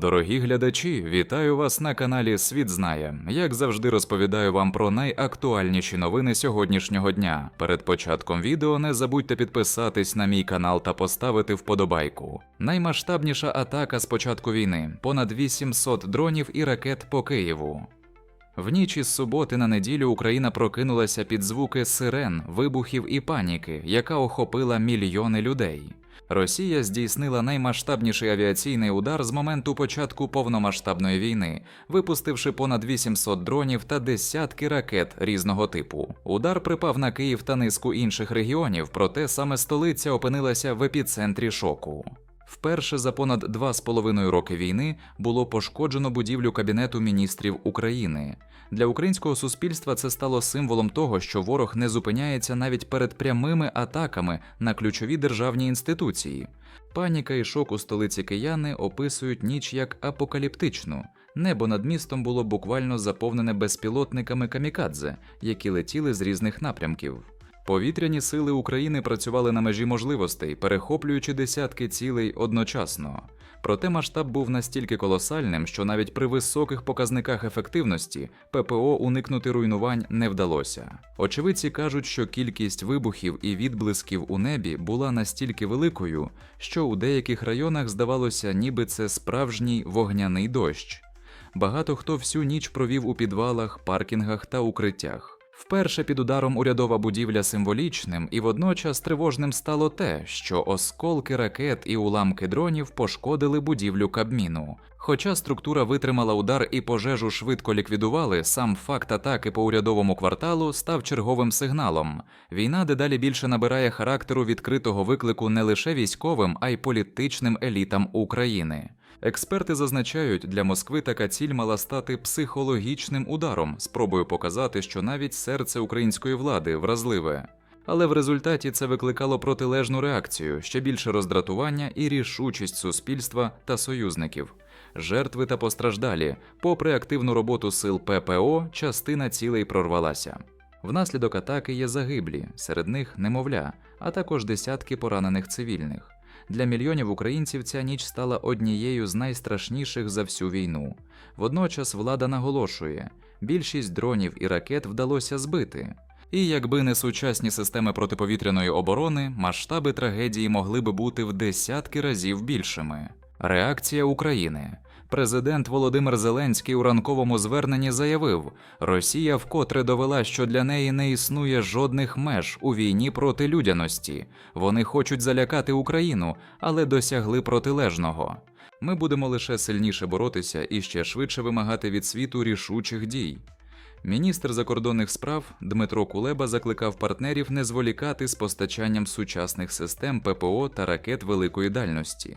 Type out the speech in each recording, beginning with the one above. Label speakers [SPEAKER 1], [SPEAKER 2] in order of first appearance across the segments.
[SPEAKER 1] Дорогі глядачі, вітаю вас на каналі Світ Знає. Як завжди розповідаю вам про найактуальніші новини сьогоднішнього дня. Перед початком відео не забудьте підписатись на мій канал та поставити вподобайку. Наймасштабніша атака з початку війни понад 800 дронів і ракет по Києву. В ніч із суботи на неділю Україна прокинулася під звуки сирен, вибухів і паніки, яка охопила мільйони людей. Росія здійснила наймасштабніший авіаційний удар з моменту початку повномасштабної війни, випустивши понад 800 дронів та десятки ракет різного типу. Удар припав на Київ та низку інших регіонів, проте саме столиця опинилася в епіцентрі шоку. Вперше за понад два з половиною роки війни було пошкоджено будівлю Кабінету міністрів України. Для українського суспільства це стало символом того, що ворог не зупиняється навіть перед прямими атаками на ключові державні інституції. Паніка і шок у столиці кияни описують ніч як апокаліптичну. Небо над містом було буквально заповнене безпілотниками камікадзе, які летіли з різних напрямків. Повітряні сили України працювали на межі можливостей, перехоплюючи десятки цілей одночасно. Проте масштаб був настільки колосальним, що навіть при високих показниках ефективності ППО уникнути руйнувань не вдалося. Очевидці кажуть, що кількість вибухів і відблисків у небі була настільки великою, що у деяких районах здавалося, ніби це справжній вогняний дощ. Багато хто всю ніч провів у підвалах, паркінгах та укриттях. Вперше під ударом урядова будівля символічним і водночас тривожним стало те, що осколки ракет і уламки дронів пошкодили будівлю Кабміну. Хоча структура витримала удар і пожежу швидко ліквідували, сам факт атаки по урядовому кварталу став черговим сигналом. Війна дедалі більше набирає характеру відкритого виклику не лише військовим, а й політичним елітам України. Експерти зазначають, для Москви така ціль мала стати психологічним ударом, спробою показати, що навіть серце української влади вразливе. Але в результаті це викликало протилежну реакцію, ще більше роздратування і рішучість суспільства та союзників. Жертви та постраждалі, попри активну роботу сил ППО, частина цілей прорвалася. Внаслідок атаки є загиблі, серед них немовля, а також десятки поранених цивільних. Для мільйонів українців ця ніч стала однією з найстрашніших за всю війну. Водночас влада наголошує, більшість дронів і ракет вдалося збити. І якби не сучасні системи протиповітряної оборони, масштаби трагедії могли би бути в десятки разів більшими. Реакція України. Президент Володимир Зеленський у ранковому зверненні заявив: Росія вкотре довела, що для неї не існує жодних меж у війні проти людяності. Вони хочуть залякати Україну, але досягли протилежного. Ми будемо лише сильніше боротися і ще швидше вимагати від світу рішучих дій. Міністр закордонних справ Дмитро Кулеба закликав партнерів не зволікати з постачанням сучасних систем ППО та ракет великої дальності.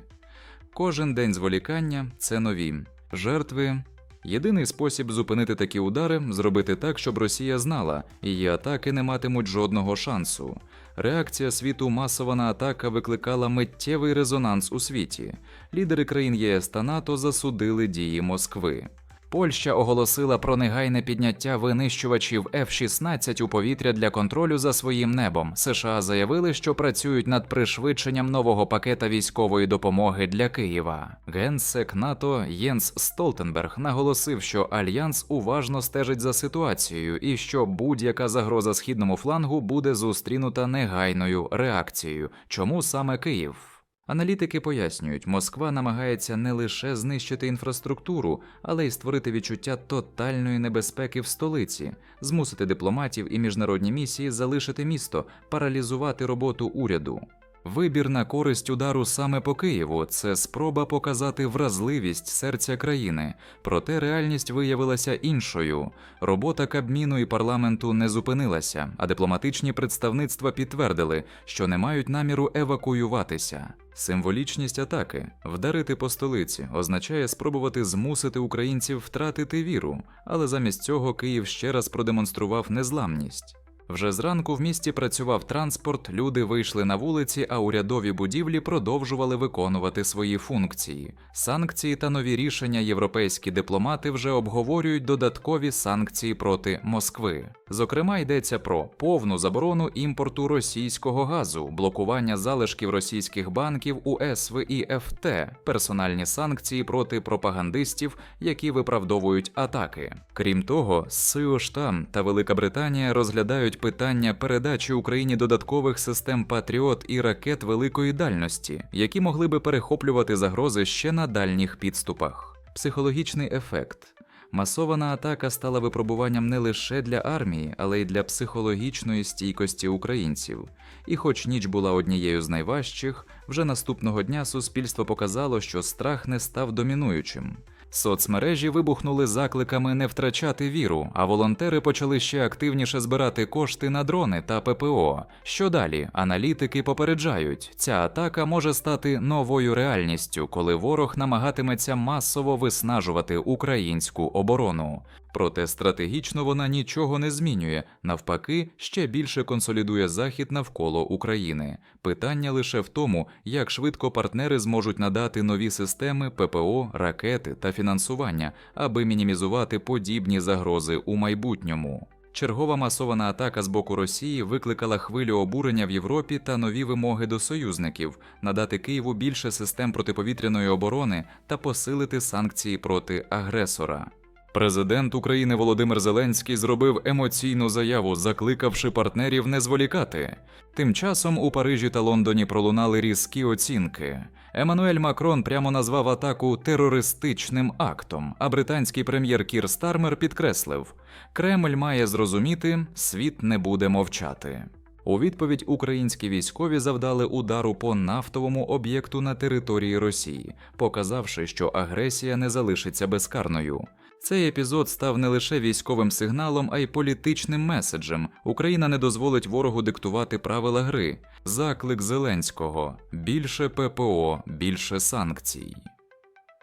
[SPEAKER 1] Кожен день зволікання це нові жертви. Єдиний спосіб зупинити такі удари зробити так, щоб Росія знала, її атаки не матимуть жодного шансу. Реакція світу масова на атака викликала миттєвий резонанс у світі. Лідери країн ЄС та НАТО засудили дії Москви. Польща оголосила про негайне підняття винищувачів F-16 у повітря для контролю за своїм небом. США заявили, що працюють над пришвидшенням нового пакета військової допомоги для Києва. Генсек НАТО Єнс Столтенберг наголосив, що альянс уважно стежить за ситуацією і що будь-яка загроза східному флангу буде зустрінута негайною реакцією. Чому саме Київ? Аналітики пояснюють, Москва намагається не лише знищити інфраструктуру, але й створити відчуття тотальної небезпеки в столиці, змусити дипломатів і міжнародні місії залишити місто, паралізувати роботу уряду. Вибір на користь удару саме по Києву це спроба показати вразливість серця країни, проте реальність виявилася іншою. Робота Кабміну і парламенту не зупинилася, а дипломатичні представництва підтвердили, що не мають наміру евакуюватися. Символічність атаки вдарити по столиці означає спробувати змусити українців втратити віру, але замість цього Київ ще раз продемонстрував незламність. Вже зранку в місті працював транспорт, люди вийшли на вулиці, а урядові будівлі продовжували виконувати свої функції. Санкції та нові рішення європейські дипломати вже обговорюють додаткові санкції проти Москви. Зокрема, йдеться про повну заборону імпорту російського газу, блокування залишків російських банків у СВ і ФТ, персональні санкції проти пропагандистів, які виправдовують атаки. Крім того, Сиоштам та Велика Британія розглядають питання передачі Україні додаткових систем Патріот і ракет великої дальності, які могли би перехоплювати загрози ще на дальніх підступах. Психологічний ефект. Масована атака стала випробуванням не лише для армії, але й для психологічної стійкості українців. І, хоч ніч була однією з найважчих, вже наступного дня суспільство показало, що страх не став домінуючим. Соцмережі вибухнули закликами не втрачати віру, а волонтери почали ще активніше збирати кошти на дрони та ППО. Що далі? Аналітики попереджають, ця атака може стати новою реальністю, коли ворог намагатиметься масово виснажувати українську оборону. Проте стратегічно вона нічого не змінює, навпаки, ще більше консолідує захід навколо України. Питання лише в тому, як швидко партнери зможуть надати нові системи ППО, ракети та фінансування, аби мінімізувати подібні загрози у майбутньому. Чергова масована атака з боку Росії викликала хвилю обурення в Європі та нові вимоги до союзників надати Києву більше систем протиповітряної оборони та посилити санкції проти агресора. Президент України Володимир Зеленський зробив емоційну заяву, закликавши партнерів не зволікати. Тим часом у Парижі та Лондоні пролунали різкі оцінки. Еммануель Макрон прямо назвав атаку терористичним актом, а британський прем'єр Кір Стармер підкреслив: Кремль має зрозуміти, світ не буде мовчати. У відповідь українські військові завдали удару по нафтовому об'єкту на території Росії, показавши, що агресія не залишиться безкарною. Цей епізод став не лише військовим сигналом, а й політичним меседжем. Україна не дозволить ворогу диктувати правила гри. Заклик Зеленського: більше ППО, більше санкцій.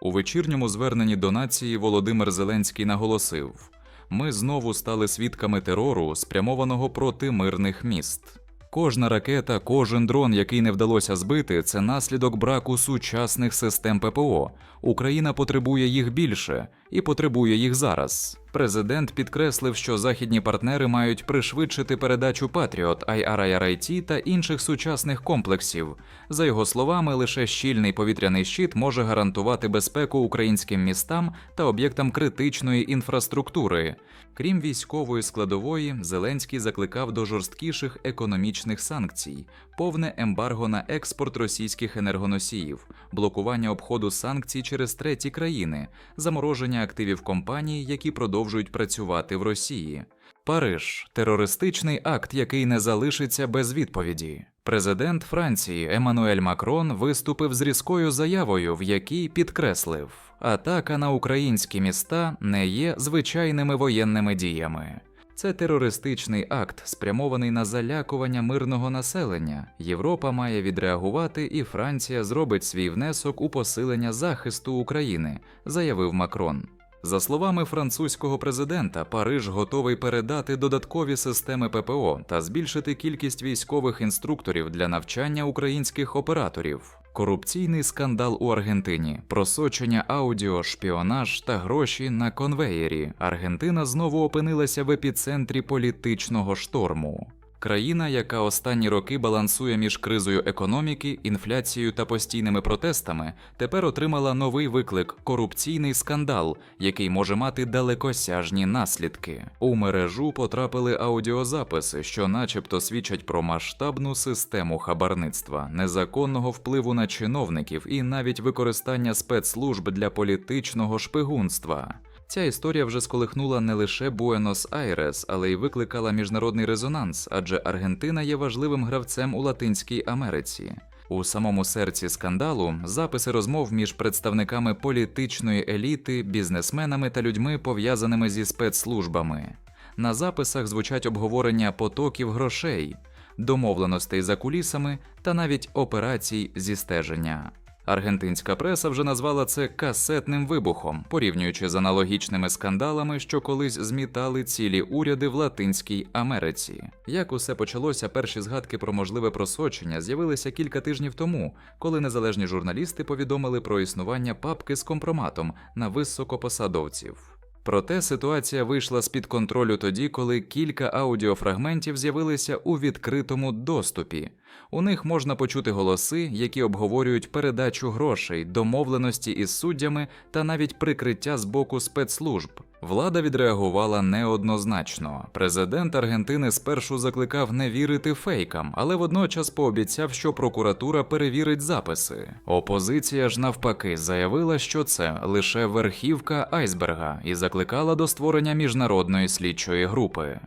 [SPEAKER 1] У вечірньому зверненні до нації Володимир Зеленський наголосив: ми знову стали свідками терору, спрямованого проти мирних міст. Кожна ракета, кожен дрон, який не вдалося збити, це наслідок браку сучасних систем ППО. Україна потребує їх більше і потребує їх зараз. Президент підкреслив, що західні партнери мають пришвидшити передачу Патріот, IRIRIT та інших сучасних комплексів. За його словами, лише щільний повітряний щит може гарантувати безпеку українським містам та об'єктам критичної інфраструктури. Крім військової складової, Зеленський закликав до жорсткіших економічних санкцій, повне ембарго на експорт російських енергоносіїв, блокування обходу санкцій через треті країни, замороження активів компаній, які продовжують працювати в Росії. Париж терористичний акт, який не залишиться без відповіді. Президент Франції Еммануель Макрон виступив з різкою заявою, в якій підкреслив, атака на українські міста не є звичайними воєнними діями. Це терористичний акт, спрямований на залякування мирного населення. Європа має відреагувати, і Франція зробить свій внесок у посилення захисту України, заявив Макрон. За словами французького президента, Париж готовий передати додаткові системи ППО та збільшити кількість військових інструкторів для навчання українських операторів. Корупційний скандал у Аргентині, просочення аудіо, шпіонаж та гроші на конвеєрі. Аргентина знову опинилася в епіцентрі політичного шторму. Країна, яка останні роки балансує між кризою економіки, інфляцією та постійними протестами, тепер отримала новий виклик корупційний скандал, який може мати далекосяжні наслідки. У мережу потрапили аудіозаписи, що, начебто, свідчать про масштабну систему хабарництва, незаконного впливу на чиновників і навіть використання спецслужб для політичного шпигунства. Ця історія вже сколихнула не лише Буенос-Айрес, але й викликала міжнародний резонанс, адже Аргентина є важливим гравцем у Латинській Америці. У самому серці скандалу записи розмов між представниками політичної еліти, бізнесменами та людьми, пов'язаними зі спецслужбами. На записах звучать обговорення потоків грошей, домовленостей за кулісами та навіть операцій зі стеження. Аргентинська преса вже назвала це касетним вибухом, порівнюючи з аналогічними скандалами, що колись змітали цілі уряди в Латинській Америці. Як усе почалося, перші згадки про можливе просочення з'явилися кілька тижнів тому, коли незалежні журналісти повідомили про існування папки з компроматом на високопосадовців. Проте ситуація вийшла з-під контролю тоді, коли кілька аудіофрагментів з'явилися у відкритому доступі. У них можна почути голоси, які обговорюють передачу грошей, домовленості із суддями та навіть прикриття з боку спецслужб. Влада відреагувала неоднозначно. Президент Аргентини спершу закликав не вірити фейкам, але водночас пообіцяв, що прокуратура перевірить записи. Опозиція ж навпаки заявила, що це лише верхівка айсберга, і закликала до створення міжнародної слідчої групи.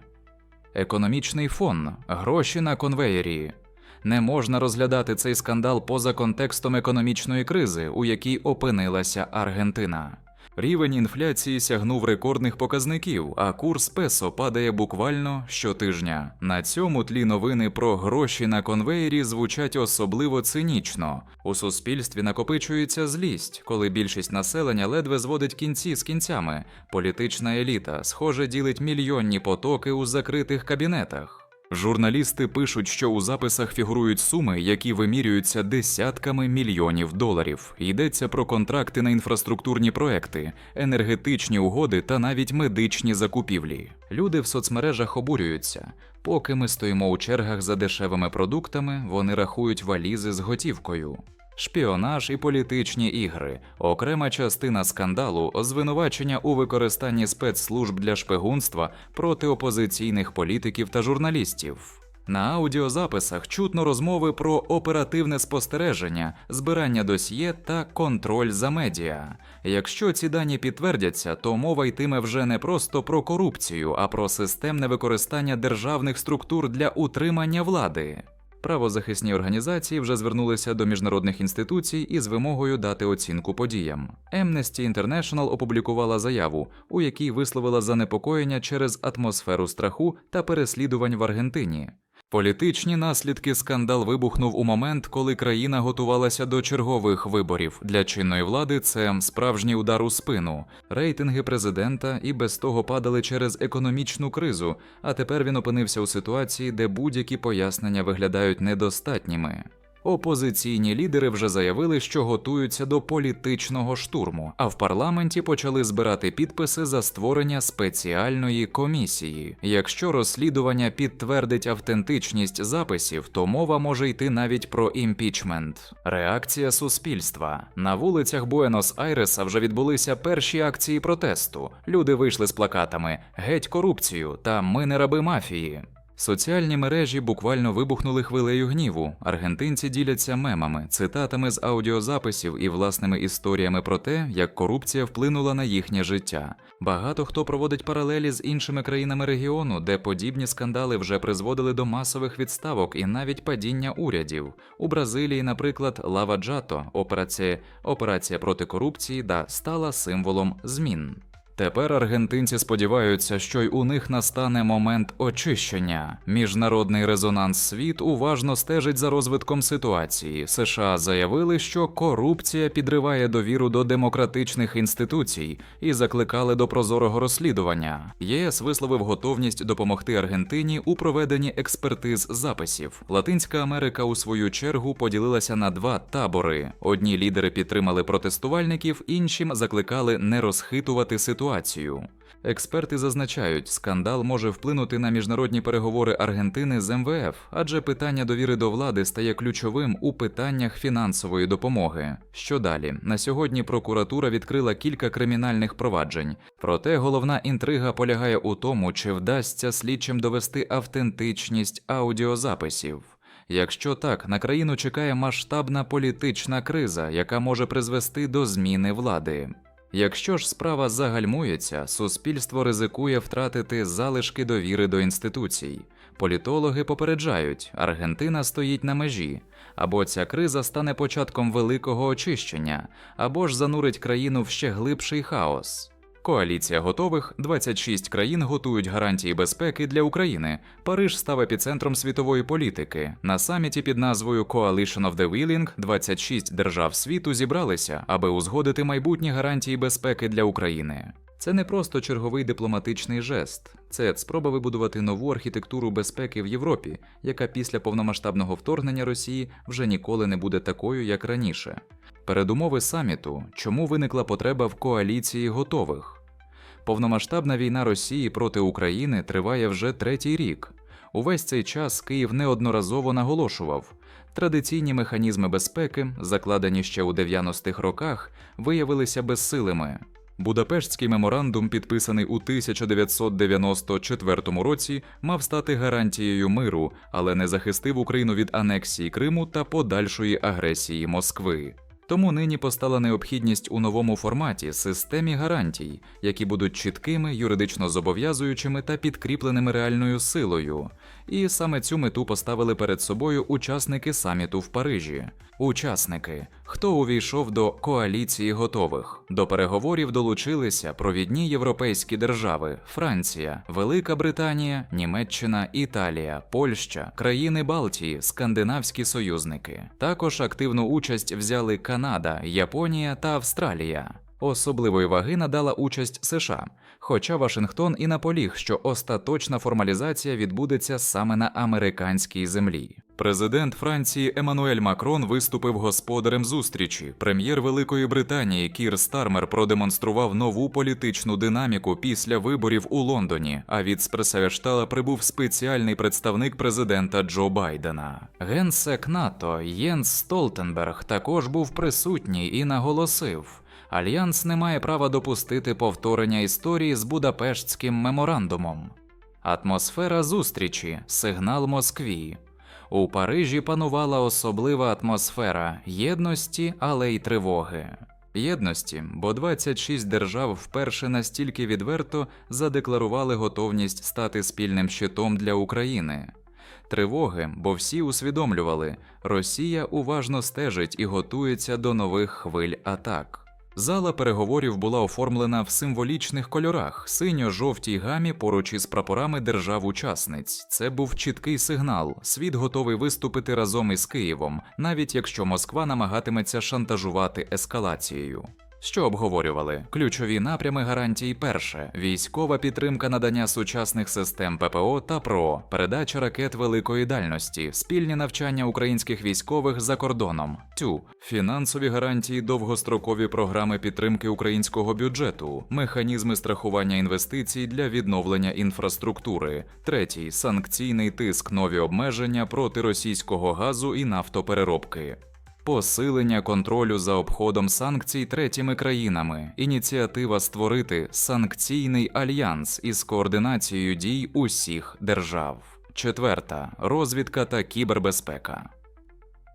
[SPEAKER 1] Економічний фон, гроші на конвеєрі. Не можна розглядати цей скандал поза контекстом економічної кризи, у якій опинилася Аргентина. Рівень інфляції сягнув рекордних показників, а курс песо падає буквально щотижня. На цьому тлі новини про гроші на конвеєрі звучать особливо цинічно. У суспільстві накопичується злість, коли більшість населення ледве зводить кінці з кінцями. Політична еліта, схоже, ділить мільйонні потоки у закритих кабінетах. Журналісти пишуть, що у записах фігурують суми, які вимірюються десятками мільйонів доларів. Йдеться про контракти на інфраструктурні проекти, енергетичні угоди та навіть медичні закупівлі. Люди в соцмережах обурюються. Поки ми стоїмо у чергах за дешевими продуктами, вони рахують валізи з готівкою. Шпіонаж і політичні ігри, окрема частина скандалу, звинувачення у використанні спецслужб для шпигунства проти опозиційних політиків та журналістів. На аудіозаписах чутно розмови про оперативне спостереження, збирання досьє та контроль за медіа. Якщо ці дані підтвердяться, то мова йтиме вже не просто про корупцію, а про системне використання державних структур для утримання влади. Правозахисні організації вже звернулися до міжнародних інституцій із вимогою дати оцінку подіям. Amnesty International опублікувала заяву, у якій висловила занепокоєння через атмосферу страху та переслідувань в Аргентині. Політичні наслідки скандал вибухнув у момент, коли країна готувалася до чергових виборів. Для чинної влади це справжній удар у спину. Рейтинги президента і без того падали через економічну кризу, а тепер він опинився у ситуації, де будь-які пояснення виглядають недостатніми. Опозиційні лідери вже заявили, що готуються до політичного штурму, а в парламенті почали збирати підписи за створення спеціальної комісії. Якщо розслідування підтвердить автентичність записів, то мова може йти навіть про імпічмент. Реакція суспільства на вулицях Буенос-Айреса вже відбулися перші акції протесту. Люди вийшли з плакатами Геть корупцію та Ми не раби мафії. Соціальні мережі буквально вибухнули хвилею гніву. Аргентинці діляться мемами, цитатами з аудіозаписів і власними історіями про те, як корупція вплинула на їхнє життя. Багато хто проводить паралелі з іншими країнами регіону, де подібні скандали вже призводили до масових відставок і навіть падіння урядів. У Бразилії, наприклад, Лава Джато, операція, операція проти корупції, да стала символом змін. Тепер аргентинці сподіваються, що й у них настане момент очищення. Міжнародний резонанс світ уважно стежить за розвитком ситуації. США заявили, що корупція підриває довіру до демократичних інституцій і закликали до прозорого розслідування. ЄС висловив готовність допомогти Аргентині у проведенні експертиз записів. Латинська Америка у свою чергу поділилася на два табори: одні лідери підтримали протестувальників, іншим закликали не розхитувати ситуацію. Експерти зазначають, скандал може вплинути на міжнародні переговори Аргентини з МВФ, адже питання довіри до влади стає ключовим у питаннях фінансової допомоги. Що далі? На сьогодні прокуратура відкрила кілька кримінальних проваджень. Проте головна інтрига полягає у тому, чи вдасться слідчим довести автентичність аудіозаписів. Якщо так, на країну чекає масштабна політична криза, яка може призвести до зміни влади. Якщо ж справа загальмується, суспільство ризикує втратити залишки довіри до інституцій. Політологи попереджають, Аргентина стоїть на межі, або ця криза стане початком великого очищення, або ж занурить країну в ще глибший хаос. Коаліція готових, 26 країн готують гарантії безпеки для України. Париж став епіцентром світової політики. На саміті під назвою Coalition of the Willing 26 держав світу зібралися, аби узгодити майбутні гарантії безпеки для України. Це не просто черговий дипломатичний жест, це спроба вибудувати нову архітектуру безпеки в Європі, яка після повномасштабного вторгнення Росії вже ніколи не буде такою, як раніше. Передумови саміту, чому виникла потреба в коаліції готових. Повномасштабна війна Росії проти України триває вже третій рік. Увесь цей час Київ неодноразово наголошував, традиційні механізми безпеки, закладені ще у 90-х роках, виявилися безсилими. Будапештський меморандум, підписаний у 1994 році, мав стати гарантією миру, але не захистив Україну від анексії Криму та подальшої агресії Москви. Тому нині постала необхідність у новому форматі системі гарантій, які будуть чіткими, юридично зобов'язуючими та підкріпленими реальною силою. І саме цю мету поставили перед собою учасники саміту в Парижі. Учасники, хто увійшов до коаліції готових. До переговорів долучилися провідні європейські держави: Франція, Велика Британія, Німеччина, Італія, Польща, країни Балтії, скандинавські союзники. Також активну участь взяли Канада, Японія та Австралія. Особливої ваги надала участь США, хоча Вашингтон і наполіг, що остаточна формалізація відбудеться саме на американській землі. Президент Франції Еммануель Макрон виступив господарем зустрічі. Прем'єр Великої Британії Кір Стармер продемонстрував нову політичну динаміку після виборів у Лондоні. А від Спресавештала прибув спеціальний представник президента Джо Байдена. Генсек НАТО Єнс Столтенберг також був присутній і наголосив. Альянс не має права допустити повторення історії з Будапештським меморандумом. Атмосфера зустрічі сигнал Москві. У Парижі панувала особлива атмосфера єдності, але й тривоги. Єдності, бо 26 держав вперше настільки відверто задекларували готовність стати спільним щитом для України. Тривоги, бо всі усвідомлювали, Росія уважно стежить і готується до нових хвиль атак. Зала переговорів була оформлена в символічних кольорах, синьо-жовтій гамі поруч із прапорами держав-учасниць. Це був чіткий сигнал. Світ готовий виступити разом із Києвом, навіть якщо Москва намагатиметься шантажувати ескалацією. Що обговорювали? Ключові напрями гарантій перше: військова підтримка надання сучасних систем ППО та ПРО, передача ракет великої дальності, спільні навчання українських військових за кордоном, тю, фінансові гарантії, довгострокові програми підтримки українського бюджету, механізми страхування інвестицій для відновлення інфраструктури, третій. Санкційний тиск, нові обмеження проти російського газу і нафтопереробки. Посилення контролю за обходом санкцій третіми країнами, ініціатива створити санкційний альянс із координацією дій усіх держав. Четверта розвідка та кібербезпека.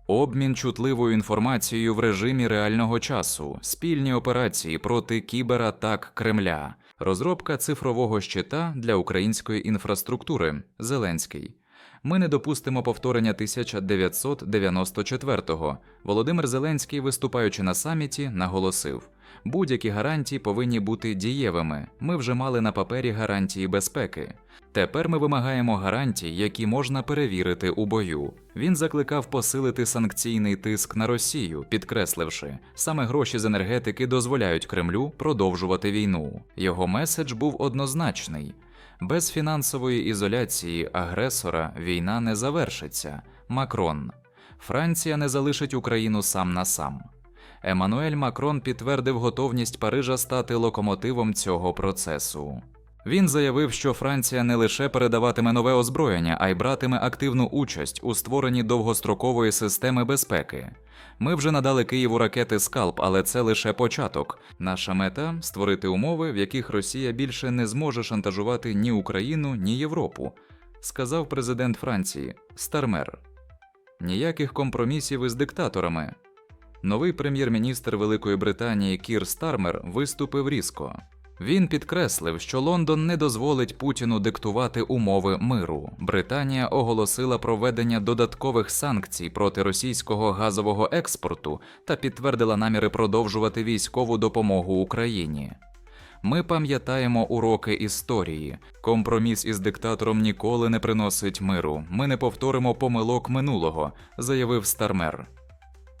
[SPEAKER 1] Обмін чутливою інформацією в режимі реального часу, спільні операції проти кібератак Кремля, розробка цифрового щита для української інфраструктури. Зеленський. Ми не допустимо повторення 1994-го. Володимир Зеленський, виступаючи на саміті, наголосив: будь-які гарантії повинні бути дієвими. Ми вже мали на папері гарантії безпеки. Тепер ми вимагаємо гарантій, які можна перевірити у бою. Він закликав посилити санкційний тиск на Росію, підкресливши, саме гроші з енергетики дозволяють Кремлю продовжувати війну. Його меседж був однозначний. Без фінансової ізоляції агресора війна не завершиться. Макрон. Франція не залишить Україну сам на сам. Еммануель Макрон підтвердив готовність Парижа стати локомотивом цього процесу. Він заявив, що Франція не лише передаватиме нове озброєння, а й братиме активну участь у створенні довгострокової системи безпеки. Ми вже надали Києву ракети Скалп, але це лише початок. Наша мета створити умови, в яких Росія більше не зможе шантажувати ні Україну, ні Європу, сказав президент Франції Стармер. Ніяких компромісів із диктаторами. Новий прем'єр-міністр Великої Британії Кір Стармер виступив різко. Він підкреслив, що Лондон не дозволить Путіну диктувати умови миру. Британія оголосила проведення додаткових санкцій проти російського газового експорту та підтвердила наміри продовжувати військову допомогу Україні. Ми пам'ятаємо уроки історії. Компроміс із диктатором ніколи не приносить миру. Ми не повторимо помилок минулого, заявив Стармер.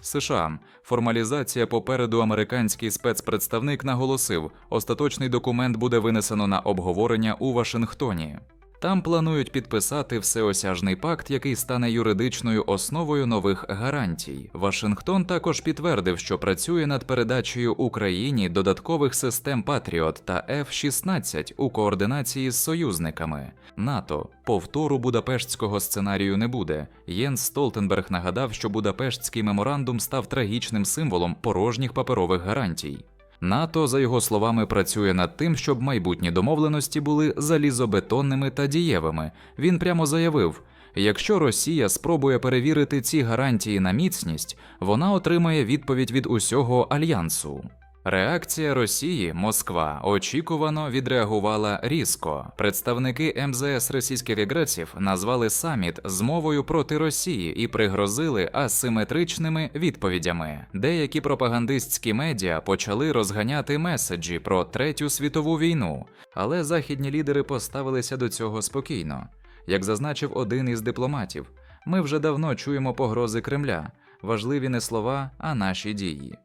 [SPEAKER 1] США формалізація попереду американський спецпредставник наголосив, остаточний документ буде винесено на обговорення у Вашингтоні. Там планують підписати всеосяжний пакт, який стане юридичною основою нових гарантій. Вашингтон також підтвердив, що працює над передачею Україні додаткових систем Патріот та F-16 у координації з союзниками. НАТО повтору Будапештського сценарію не буде. Єнс Столтенберг нагадав, що Будапештський меморандум став трагічним символом порожніх паперових гарантій. НАТО, за його словами, працює над тим, щоб майбутні домовленості були залізобетонними та дієвими. Він прямо заявив: якщо Росія спробує перевірити ці гарантії на міцність, вона отримає відповідь від усього альянсу. Реакція Росії, Москва, очікувано відреагувала різко. Представники МЗС Російських Федераців назвали саміт змовою проти Росії і пригрозили асиметричними відповідями. Деякі пропагандистські медіа почали розганяти меседжі про третю світову війну, але західні лідери поставилися до цього спокійно. Як зазначив один із дипломатів, ми вже давно чуємо погрози Кремля. Важливі не слова, а наші дії.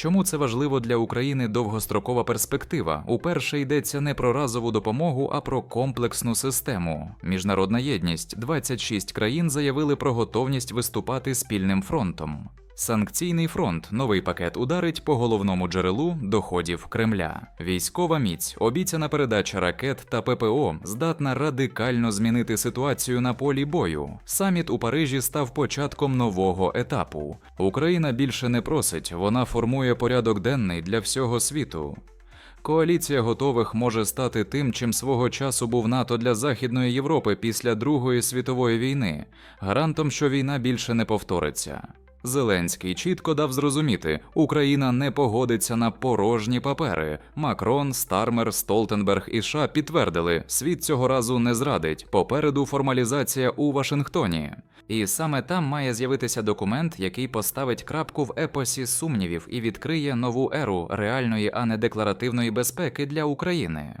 [SPEAKER 1] Чому це важливо для України довгострокова перспектива? Уперше йдеться не про разову допомогу, а про комплексну систему. Міжнародна єдність 26 країн заявили про готовність виступати спільним фронтом. Санкційний фронт новий пакет ударить по головному джерелу доходів Кремля. Військова міць, обіцяна передача ракет та ППО здатна радикально змінити ситуацію на полі бою. Саміт у Парижі став початком нового етапу. Україна більше не просить, вона формує порядок денний для всього світу. Коаліція готових може стати тим, чим свого часу був НАТО для Західної Європи після Другої світової війни, гарантом, що війна більше не повториться. Зеленський чітко дав зрозуміти, Україна не погодиться на порожні папери. Макрон, Стармер, Столтенберг і США підтвердили, світ цього разу не зрадить. Попереду формалізація у Вашингтоні. І саме там має з'явитися документ, який поставить крапку в епосі сумнівів і відкриє нову еру реальної, а не декларативної безпеки для України.